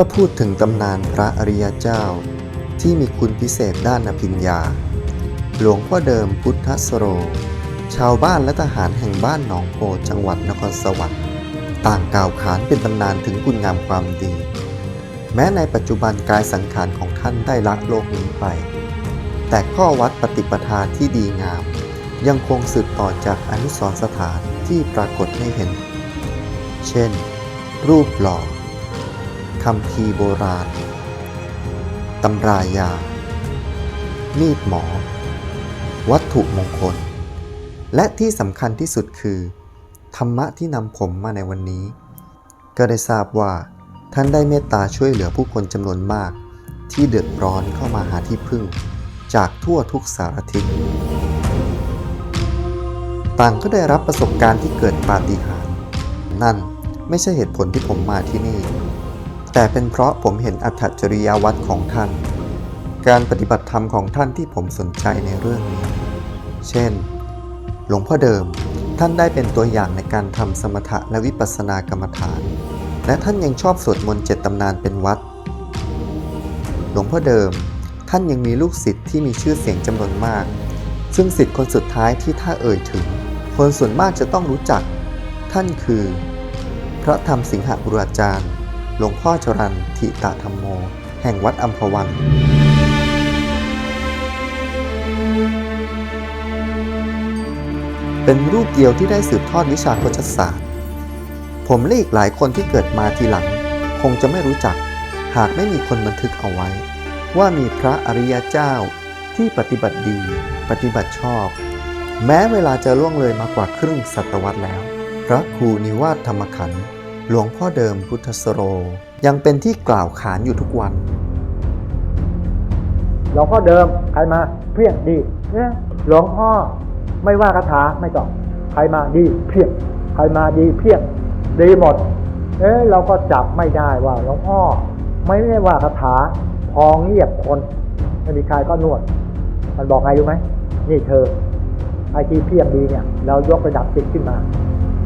ถ้าพูดถึงตำนานพระอริยเจ้า ที่มีคุณพิเศษด้านอภิญญา หลวงพ่อเดิมพุทธสโร ชาวบ้านและทหารแห่งบ้านหนองโพจังหวัดนครสวรรค์ต่างกล่าวขานเป็นตำนานถึงคุณงามความดี แม้ในปัจจุบันกายสังขารของท่านได้ละโลกนี้ไป แต่ข้อวัดปฏิปทาที่ดีงาม ยังคงสืบต่อจากอนุสรสถานที่ปรากฏให้เห็น เช่น รูปหล่อ คำพีโบราณ ตำรายา มีดหมอ วัตถุมงคล และที่สำคัญที่สุดคือ ธรรมะที่นำผมมาในวันนี้ ก็ได้ทราบว่า ท่านได้เมตตาช่วยเหลือผู้คนจำนวนมาก ที่เดือดร้อนเข้ามาหาที่พึ่ง จากทั่วทุกสารทิศต่างก็ได้รับประสบการณ์ที่เกิดปาฏิหาริย์นั่นไม่ใช่เหตุผลที่ผมมาที่นี่ แต่เป็นเพราะผมเห็นอัตจริยวัตรของท่าน การปฏิบัติธรรมของท่านที่ผมสนใจในเรื่องนี้ เช่น หลวงพ่อเดิมท่านได้เป็นตัวอย่างในการทำสมถะและวิปัสสนากรรมฐาน และท่านยังชอบสวดมนต์เจ็ดตำนานเป็นวัด หลวงพ่อเดิมท่านยังมีลูกศิษย์ที่มีชื่อเสียงจำนวนมาก ซึ่งศิษย์คนสุดท้ายที่ถ้าเอ่ยถึง คนส่วนมากจะต้องรู้จัก ท่านคือ พระธรรมสิงหบุรอาจารย์ หลวงพ่อจรันทิตาธรรมโม แห่งวัดอัมพวันเป็นรูปเดียวที่ได้สืบทอดวิชาโคชศาสตร์ ผมและอีกหลายคนที่เกิดมาทีหลัง คงจะไม่รู้จัก หากไม่มีคนบันทึกเอาไว้ ว่ามีพระอริยเจ้าที่ปฏิบัติดี ปฏิบัติชอบ แม้เวลาจะล่วงเลยมากว่าครึ่งศตวรรษแล้ว พระครูนิวาสธรรมขันธ์ หลวงพ่อเดิมพุทธสโร ยังเป็นที่กล่าวขานอยู่ทุกวัน หลวงพ่อเดิมใครมาเพียงดีเนี่ยหลวงพ่อไม่ว่าคาถาไม่ต้องใครมาดีเพียงใครมาดีเพียงดีหมด เอ๊ะเราก็จับไม่ได้ว่าหลวงพ่อไม่ได้ว่าคาถาพองเงียบคนไม่มีใครก็นวด มันบอกไงรู้ไหมนี่เธอไอที่เพียงดีเนี่ย เรายกระดับจิตขึ้นมา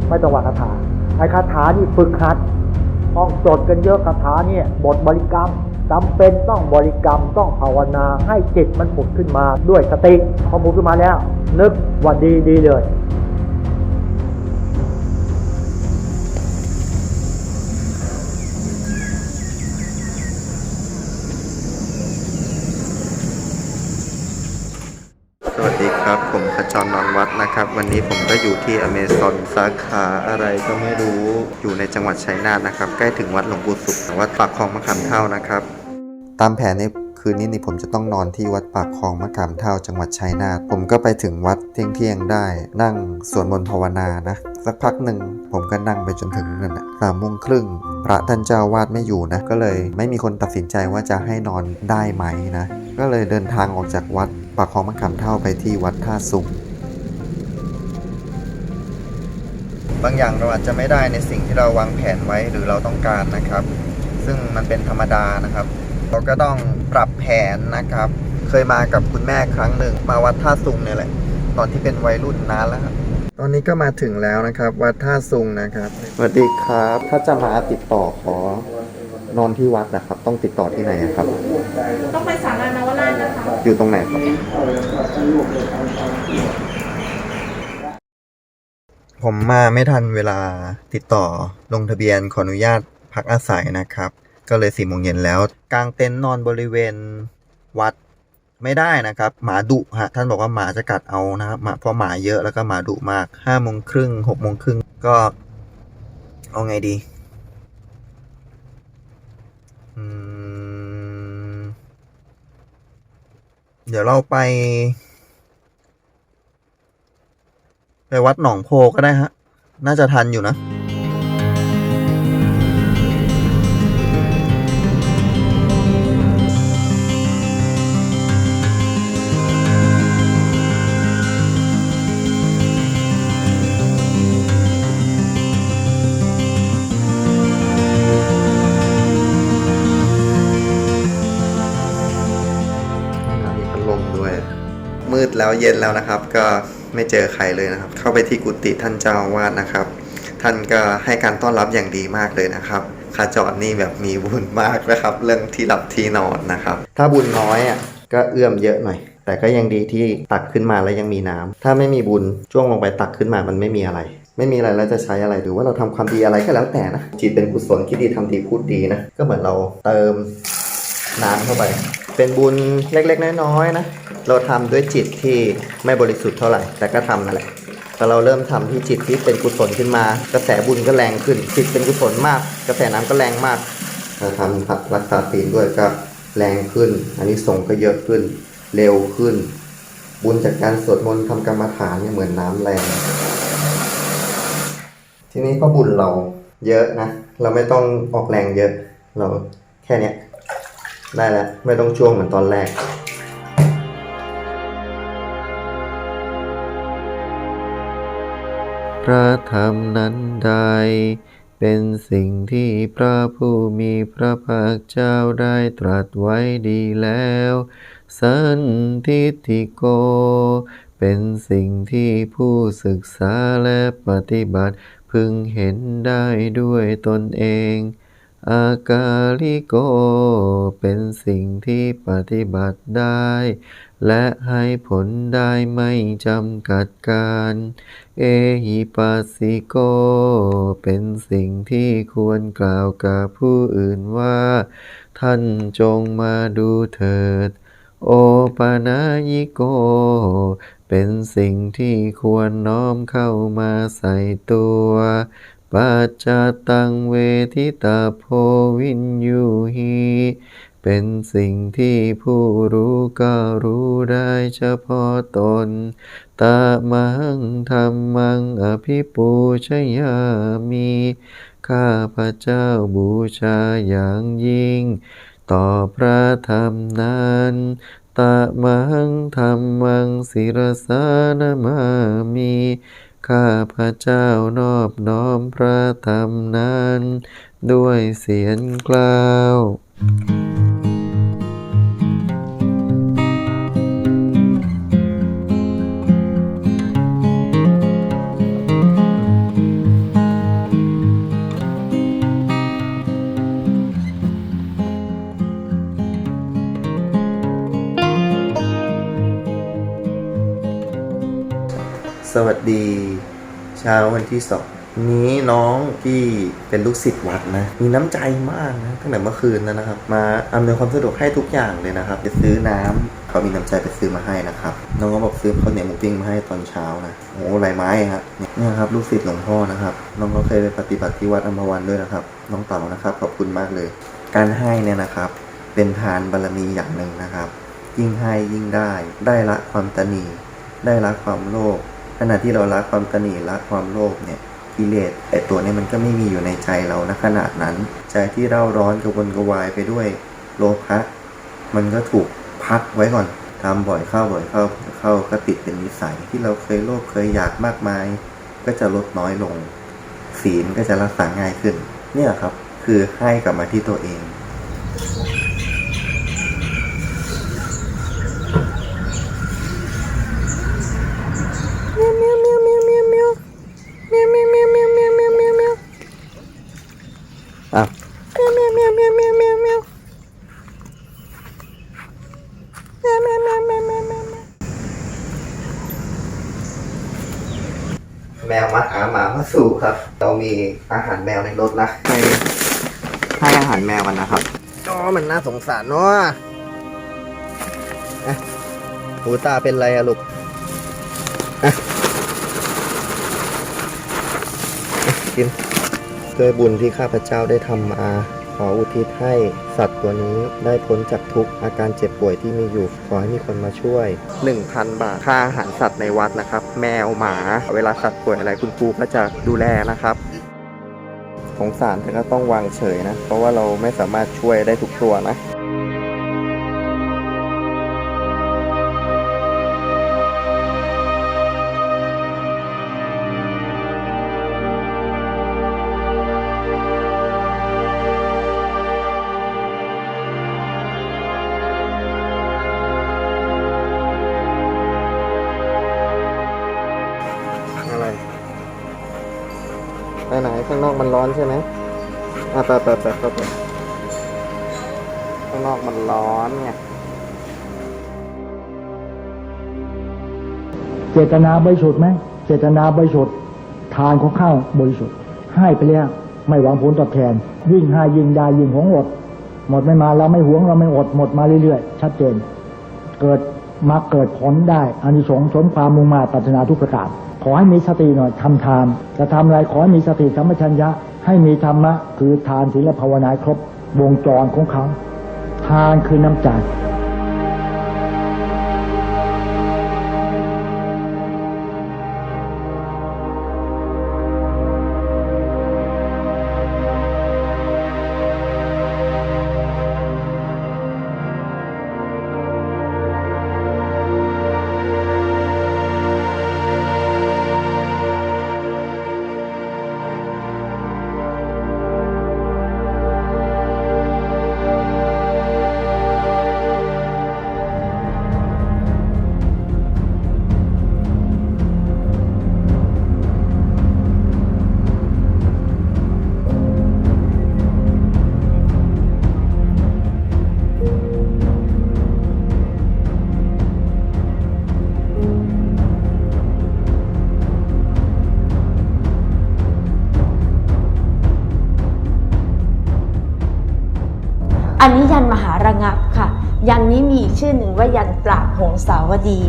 ไม่ต้องว่าคาถา ไอ้คาถานี่ฝึกหัดต้องจดกันเยอะคาถาเนี่ยบทบริกรรมจำเป็นต้องบริกรรมต้องภาวนาให้จิตมันผุดขึ้นมาด้วยสติพอผุดขึ้นมาแล้ว นึกว่าดีดีเลย วันนี้ผมก็อยู่ที่อเมซอนสาขาอะไรก็ไม่รู้อยู่ในจังหวัดชัยนาทนะครับ ใกล้ถึงวัดหลวงปู่ศุกร์วัดปากคลองมะขามเท่านะครับ ตามแผนในคืนนี้นี่ผมจะต้องนอนที่วัดปากคลองมะขามเท่าจังหวัดชัยนาทผมก็ไปถึงวัดเที่ยงเที่ยงๆได้ นั่งสวดมนต์ภาวนานะ สักพักหนึ่งผมก็นั่งไปจนถึงนั่นนะสามโมงครึ่งพระท่านเจ้าวาดไม่อยู่นะ ก็เลยไม่มีคนตัดสินใจว่าจะให้นอนได้ไหมนะ ก็เลยเดินทางออกจากวัดปากคลองมะขามเท่าไปที่วัดท่าสุง บางอย่างเราอาจจะไม่ได้ในสิ่งที่เราวางแผนไว้หรือเราต้องการนะครับ ซึ่งมันเป็นธรรมดานะครับ เราก็ต้องปรับแผนนะครับ เคยมากับคุณแม่ครั้งหนึ่งมาวัดท่าสุงเนี่ยแหละ ตอนที่เป็นวัยรุ่นนานแล้วครับตอนนี้ก็มาถึงแล้วนะครับ วัดท่าสุงนะครับสวัสดีครับ ถ้าจะมาติดต่อขอนอนที่วัดนะครับ ต้องติดต่อที่ไหนอะครับ ต้องไปสารานวราชนะคะอยู่ตรงไหนครับ ผมมาไม่ทันเวลาติดต่อลงทะเบียนขออนุญาตพักอาศัยนะครับ ก็เลยสี่โมงเย็นแล้วกางเต็นท์นอนบริเวณวัดไม่ได้นะครับ หมาดุฮะท่านบอกว่าหมาจะกัดเอานะครับเพราะหมาเยอะแล้วก็หมาดุมากห้าโมงครึ่งหกโมงครึ่งก็เอาไงดีเดี๋ยวเราไป ไปวัดหนองโพก็ได้ฮะ น่าจะทันอยู่นะมีพัดลมด้วยมืดแล้วเย็นแล้วนะครับก็ ไม่เจอใครเลยนะครับ เข้าไปที่กุฏิท่านเจ้าวาดนะครับ ท่านก็ให้การต้อนรับอย่างดีมากเลยนะครับขาจรนี่แบบมีบุญมากนะครับ เรื่องที่หลับที่นอนนะครับ ถ้าบุญน้อยอะก็เอื้อมเยอะหน่อย แต่ก็ยังดีที่ตักขึ้นมาแล้วยังมีน้ำถ้าไม่มีบุญจ้วงลงไปตักขึ้นมามันไม่มีอะไร ไม่มีอะไรแล้วจะใช้อะไรหรือว่าเราทำความดีอะไรก็แล้วแต่นะจิตเป็นกุศลคิดดีทำดีพูดดีนะก็เหมือนเราเติมน้ำเข้าไป เป็นบุญเล็กๆน้อยๆนะ เราทำด้วยจิตที่ไม่บริสุทธิ์เท่าไหร่ แต่ก็ทำนั่นแหละพอเราเริ่มทำที่จิตที่เป็นกุศลขึ้นมา กระแสบุญก็แรงขึ้น จิตเป็นกุศลมาก กระแสน้ำก็แรงมากเราทำพัดรักษาศีลด้วยก็แรงขึ้น อันนี้ส่งก็เยอะขึ้น เร็วขึ้น บุญจากการสวดมนต์ทำกรรมฐานเนี่ยเหมือนน้ำแรง ทีนี้ก็บุญเราเยอะนะ เราไม่ต้องออกแรงเยอะ เราแค่เนี้ยได้แล้วไม่ต้องช่วงเหมือนตอนแรก พระธรรมนั้นใด เป็นสิ่งที่พระผู้มีพระภาคเจ้าได้ตรัสไว้ดีแล้ว สันทิฏฐิโก เป็นสิ่งที่ผู้ศึกษาและปฏิบัติพึงเห็นได้ด้วยตนเองอากาลิโก เป็นสิ่งที่ปฏิบัติได้ และให้ผลได้ไม่จำกัดการ เอหิปัสสิโก เป็นสิ่งที่ควรกล่าวกับผู้อื่นว่า ท่านจงมาดูเถิด โอปานายิโก เป็นสิ่งที่ควรน้อมเข้ามาใส่ตัวปัจจตังเวทิตาโพวินยูหี เป็นสิ่งที่ผู้รู้ก็รู้ได้เฉพาะตน ตามังธรรมังอภิปูชยามี ข้าพระเจ้าบูชาอย่างยิ่ง ต่อพระธรรมนั้นตะมังธรรมังศิรสานมามี ข้าพระเจ้านอบน้อมพระธรรมนั้น ด้วยเสียงกล่าวส เช้าวันที่สองนี้น้องที่เป็นลูกศิษย์วัดนะ มีน้ำใจมากนะตั้งแต่เมื่อคืนแล้วนะครับ มาอำนวยความสะดวกให้ทุกอย่างเลยนะครับจะซื้อน้ำเขามีน้ำใจไปซื้อมาให้นะครับน้องก็บอกซื้อข้าวเหนียวหมูปิ้งมาให้ตอนเช้านะโอ้ลายไม้ครับเนี่ยครับลูกศิษย์หลวงพ่อนะครับน้องก็เคยไปปฏิบัติที่วัดอัมพวันด้วยนะครับ น้องเต๋านะครับขอบคุณมากเลย การให้เนี่ยนะครับ เป็นทานบารมีอย่างหนึ่งนะครับ ยิ่งให้ยิ่งได้ ได้ละความตนีได้ละความโลภ ณะที่เราละความตนีละความโลภเนี่ยกิเลสไอตัวเนี้มันก็ไม่มีอยู่ในใจเรานะขนาดนั้น ใจที่เร่าร้อนกระวนกระวายไปด้วยโลภะมันก็ถูกพักไว้ก่อนทำบ่อยเข้าบ่อยเข้าเข้าก็ติดเป็นนิสัยที่เราเคยโลภเคยอยากมากมาย ก็จะลดน้อยลง ศีลก็จะรักษาง่ายขึ้น เนี่ยครับ คือให้กลับมาที่ตัวเอง อะแมวมาหาหมามาสู่ครับ เรา มีอาหารแมวในรถนะไปให้อาหารแมวกันนะครับอ๋อมันน่าสงสารเนาะอะหูตาเป็นไรอะลูกอะอะกินด้วยบุญที่ข้าพเจ้าได้ทำมา ขออุทิศให้สัตว์ตัวนี้ได้พ้นจากทุกข์อาการเจ็บป่วยที่มีอยู่ ขอให้มีคนมาช่วย 1,000 บาท ค่าอาหารสัตว์ในวัดนะครับ แมวหมา เวลาสัตว์ป่วยอะไรคุณครูก็จะดูแลนะครับ สงสารแต่ก็ต้องวางเฉยนะ เพราะว่าเราไม่สามารถช่วยได้ทุกตัวนะ นข้างนอกมันร้อนใช่ไหมอะไปไปไปเข้าไปข้างนอกมันร้อนไงเจตนาบริสุทธิ์ไหมเจตนาบริสุทธิ์ทานของข้าวบริสุทธิ์ ให้ไปแล้วไม่หวังผลตอบแทน ยิ่งให้ยิ่งได้ยิ่งหวงอด หมดไม่มาเราไม่หวงเราไม่อดหมดมาเรื่อยๆ ชัดเจน เกิดมาเกิดผลได้อานิสงส์สมความมุ่งมาตรารถนาทุกประการ ขอให้มีสติหน่อยทำทาน จะทำอะไรขอให้มีสติสัมปชัญญะ ให้มีธรรมะ คือทานศีลภาวนาครบวงจรของเขา ทานคือน้ำใจ อันนี้ยันมหาระงับค่ะ ยันนี้มีอีกชื่อหนึ่งว่ายันปราบหงสาวดี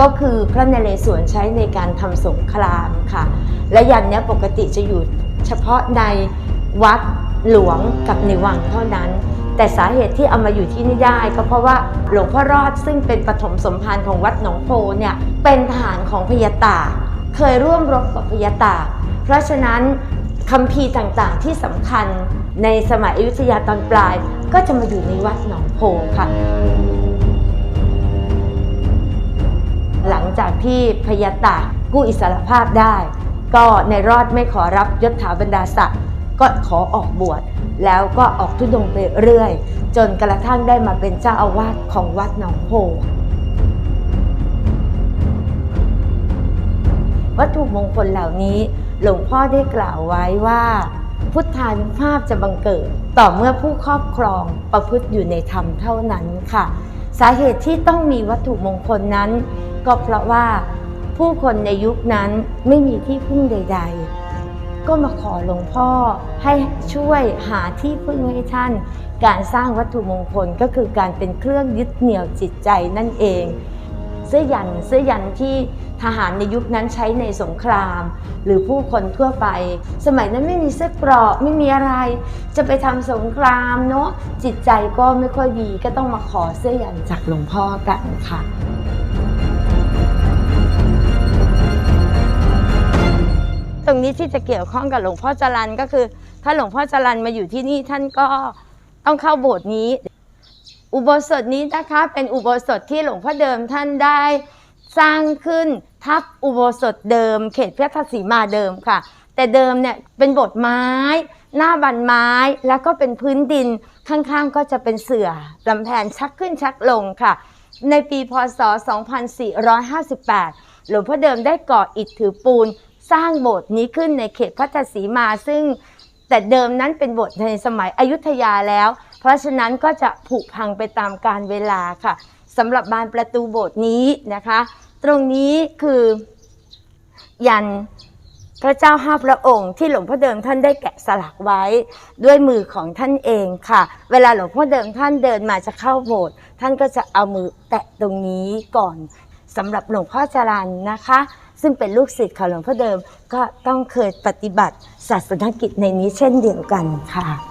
ก็คือพระนเรศวรใช้ในการทำสงครามค่ะ และยันนี้ปกติจะอยู่เฉพาะในวัดหลวงกับในวังเท่านั้น แต่สาเหตุที่เอามาอยู่ที่นี่ได้ ก็เพราะว่าหลวงพ่อรอดซึ่งเป็นปฐมสมภารของวัดหนองโพเนี่ยเป็นทหารของพญาตาเคยร่วมรบกับพญาตาเพราะฉะนั้นคัมภีต่างๆที่สำคัญ ในสมัยอยุธยาตอนปลาย ก็จะมาอยู่ในวัดหนองโพค่ะ หลังจากที่พญาตากู้อิสรภาพได้ ก็ในรอดไม่ขอรับยศถาบรรดาศักดิ์ก็ขอออกบวชแล้วก็ออกทุดงไปเรื่อย จนกระทั่งได้มาเป็นเจ้าอาวาสของวัดหนองโพวัตถุมงคลเหล่านี้หลวงพ่อได้กล่าวไว้ว่า พุทธานุภาพจะบังเกิด ต่อเมื่อผู้ครอบครองประพฤติอยู่ในธรรมเท่านั้นค่ะ สาเหตุที่ต้องมีวัตถุมงคลนั้น ก็เพราะว่าผู้คนในยุคนั้นไม่มีที่พึ่งใด ๆ ก็มาขอหลวงพ่อให้ช่วยหาที่พึ่งให้ท่าน การสร้างวัตถุมงคลก็คือการเป็นเครื่องยึดเหนี่ยวจิตใจนั่นเอง เสื้อยันเสื้อยันที่ทหารในยุคนั้นใช้ในสงคราม หรือผู้คนทั่วไป สมัยนั้นไม่มีเสื้อเกราะไม่มีอะไร จะไปทำสงครามเนาะจิตใจก็ไม่ค่อยดีก็ต้องมาขอเสื้อยันจากหลวงพ่อกันค่ะตรงนี้ที่จะเกี่ยวข้องกับหลวงพ่อจรันก็คือ ถ้าหลวงพ่อจรันมาอยู่ที่นี่ท่านก็ต้องเข้าโบสถ์นี้ อุโบสถนี้นะคะเป็นอุโบสถที่หลวงพ่อเดิมท่านได้สร้างขึ้นทับอุโบสถเดิม เขตพระศรีมาเดิมค่ะ แต่เดิมเนี่ยเป็นโบสถ์ไม้ หน้าบันไม้แล้วก็เป็นพื้นดินข้างๆก็จะเป็นเสือลำแพนชักขึ้นชักลงค่ะ ในปีพศ 2458 หลวงพ่อเดิมได้ก่ออิฐถือปูน สร้างโบสถ์นี้ขึ้นในเขตพัทสีมาซึ่งแต่เดิมนั้นเป็นโบสถ์ในสมัยอยุธยาแล้ว เพราะฉะนั้นก็จะผุพังไปตามกาลเวลาค่ะสำหรับบานประตูโบสถ์นี้นะคะ ตรงนี้คือ ยันพระเจ้าห้าพระองค์ที่หลวงพ่อเดิมท่านได้แกะสลักไว้ด้วยมือของท่านเองค่ะ เวลาหลวงพ่อเดิมท่านเดินมาจะเข้าโบสถ์ท่านก็จะเอามือแตะตรงนี้ก่อนสำหรับหลวงพ่อจรันนะคะ ซึ่งเป็นลูกศิษย์ของหลวงพ่อเดิมก็ต้องเคยปฏิบัติศาสนกิจในนี้เช่นเดียวกันค่ะ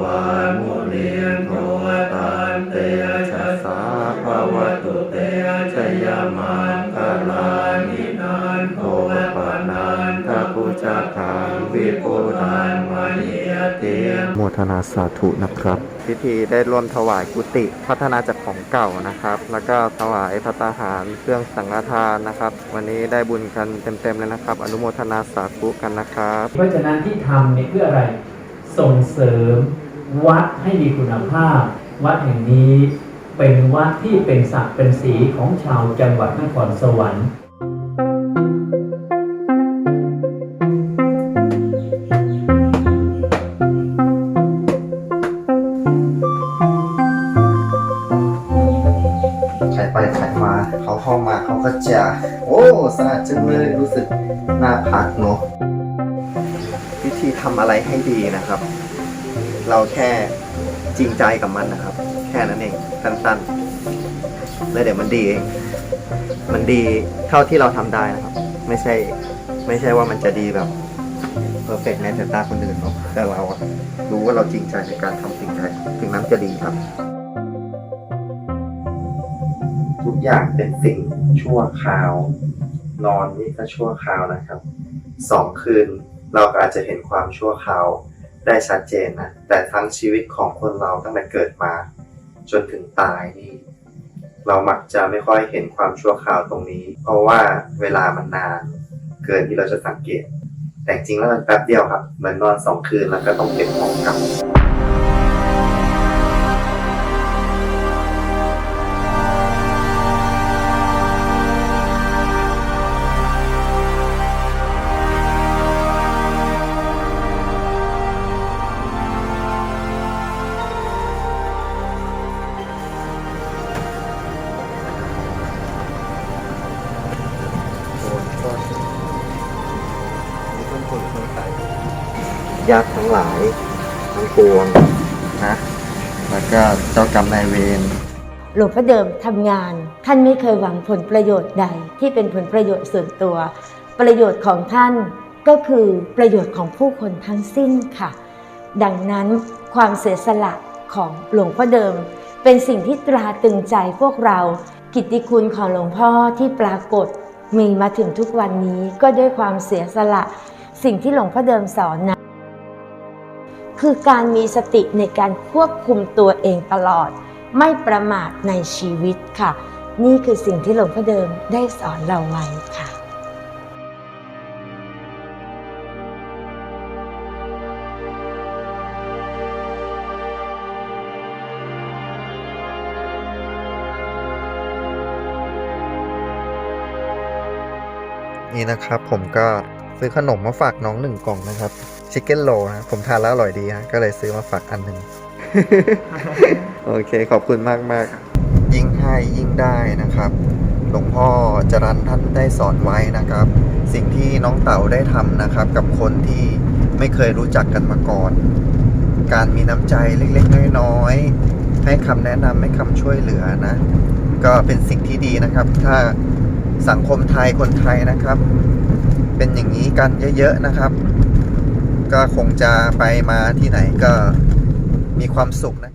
วามุนีโทตานเตชะสาภวตุเตชยมันคลานินานโทปนันทปุจคังวิปุรันมณียเตียโมทนาสาธุนะครับ พิธีได้ร่วมถวายกุฏิพัฒนาจากของเก่านะครับ แล้วก็ถวายพระตาหารเครื่องสังฆทานนะครับ วันนี้ได้บุญกันเต็มๆเลยนะครับ อนุโมทนาสาธุกันนะครับ เพราะฉะนั้นที่ทำเนี่ยเพื่ออะไรส่งเสริม วัดให้มีคุณภาพ วัดแห่งนี้เป็นวัดที่เป็นศักดิ์เป็นสีของชาวจังหวัดนครสวรรค์ใครไปใครมา เขาเข้ามาเขาก็จะ โอ้สะอาดจังเลยรู้สึกน่าพักเนาะวิธีทำอะไรให้ดีนะครับ เราแค่จริงใจกับมันนะครับ แค่นั้นเองสั้นๆแล้วเดี๋ยวมันดีเองมันดีเท่าที่เราทำได้นะครับ ไม่ใช่ไม่ใช่ว่ามันจะดีแบบเพอร์เฟกต์ในสายตาคนอื่นหรอกแต่เราอะรู้ว่าเราจริงใจในการทำสิ่งใดถึงนั้นจะดีครับ ทุกอย่างเป็นสิ่งชั่วคราวนอนนี่ก็ชั่วคราวนะครับสองคืนเราก็อาจจะเห็นความชั่วคราว ได้ชัดเจนนะแต่ทั้งชีวิตของคนเราตั้งแต่เกิดมา จนถึงตายนี่เรามักจะไม่ค่อยเห็นความชั่วคราวตรงนี้ เพราะว่าเวลามันนาน เกินที่เราจะสังเกต แต่จริงแล้วมันแป๊บเดียวครับเหมือนนอนสองคืนแล้วก็ต้องเก็บของกลับ ญาติทั้งหลายทั้งปวงนะ แล้วก็เจ้ากรรมนายเวร หลวงพ่อเดิมทำงาน ท่านไม่เคยหวังผลประโยชน์ใด ที่เป็นผลประโยชน์ส่วนตัว ประโยชน์ของท่านก็คือประโยชน์ของผู้คนทั้งสิ้นค่ะ ดังนั้นความเสียสละของหลวงพ่อเดิม เป็นสิ่งที่ตราตรึงใจพวกเรา กิตติคุณของหลวงพ่อที่ปรากฏมีมาถึงทุกวันนี้ก็ด้วยความเสียสละ สิ่งที่หลวงพ่อเดิมสอนนะ คือการมีสติในการควบคุมตัวเองตลอด ไม่ประมาทในชีวิตค่ะ นี่คือสิ่งที่หลวงพ่อเดิมได้สอนเราไว้ค่ะนี่นะครับผมก็ซื้อขนมมาฝากน้องหนึ่งกล่องนะครับ ชิคเก้นโลนะผมทานแล้วอร่อยดีฮะก็เลยซื้อมาฝากอันหนึ่ง โอเคขอบคุณมากมากๆยิ่งให้ยิ่งได้นะครับ หลวงพ่อจรันท่านได้สอนไว้นะครับ สิ่งที่น้องเต๋าได้ทำนะครับ กับคนที่ไม่เคยรู้จักกันมาก่อน การมีน้ำใจเล็กๆน้อยๆให้คำแนะนำให้คำช่วยเหลือนะ ก็เป็นสิ่งที่ดีนะครับ ถ้าสังคมไทยคนไทยนะครับ เป็นอย่างนี้กันเยอะๆนะครับ ก็คงจะไปมาที่ไหนก็มีความสุขนะครับ